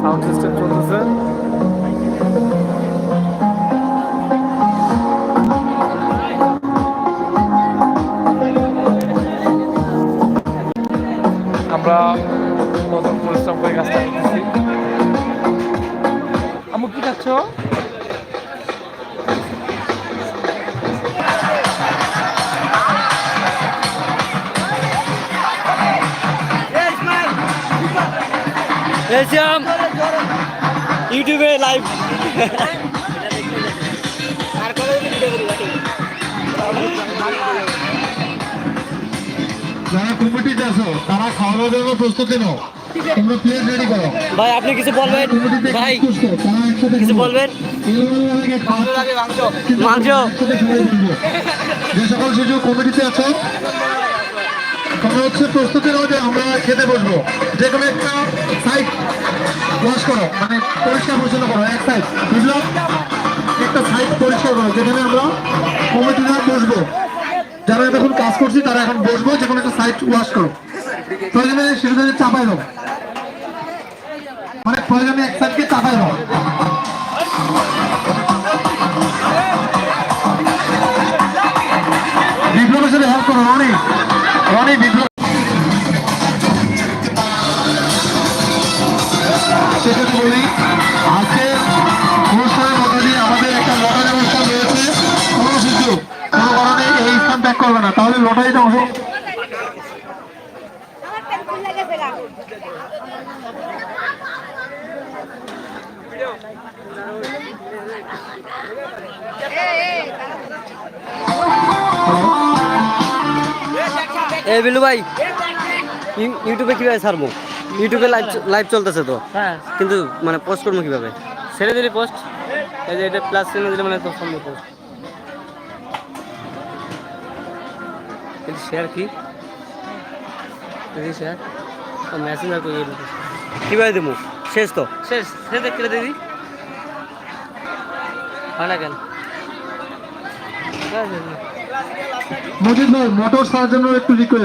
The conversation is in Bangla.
সাউন্ড সিস্টেম চলতেছে। আমরা নতুন পরিশ্রম করে কাজটা করতেছি। আমু কি খাচ্ছ? শ্যাম ইউটিউবে লাইভ যারা কমিটিতে আছো তারা খাওয়ানোর জন্য প্রস্তুতি নাও। তোমরা প্লেট রেডি করো। ভাই আপনি কিছু বলবেন? কমিটিতে ভাই কিছু বলবেন? মাংস। যে সকল শিশু কমিটিতে আছো তোমরা হচ্ছে প্রস্তুতি নাও যে আমরা খেতে বসবো। যে কোনো একটা ওয়াশ করো মানে পরিষ্কার পরিচ্ছন্ন করো, এক সাইড বুঝলো? একটা সাইড পরিষ্কার করো, যেখানে আমরা কমিটিরা বসবো। যারা এখন কাজ করছি, তারা এখন বসবো যে একটা সাইড ওয়াশ করো। প্রয়োজনে শিশুদের চাপাই দাও। মানে প্রয়োজনে এক সাইডকে চাপাই দাও। বিপ্লবের সাথে হেল্প করো, রনি। রনি, বিপ্লব। সেক্ষেত্রে বলি আজকে অনুষ্ঠানের মধ্যে দিয়ে আমাদের একটা লটারি অনুষ্ঠান রয়েছে। কোনো শিশু কোনো কারণে এই স্থান ত্যাগ করবে না। তাহলে লটারিটা অংশ এ বিলু ভাই, ইউ- ইউটিউবে কীভাবে ছাড়বো? ইউটিউবে লাইভ লাইভ চলতেছে তো? হ্যাঁ। কিন্তু মানে পোস্ট করব কীভাবে? ছেড়ে দিলি পোস্ট এই যে এটা প্লাস চিহ্ন দিলে মানে তো সম্ভব কিন্তু শেয়ার কি? শেয়ার মেসেঞ্জার করে দিবি কীভাবে দেবো শেষ তো? শেষ। সে দেখলে দিদি হয় না কেন? মজিদ ভাই মোটর জন্য একটু রিকোয়েস্ট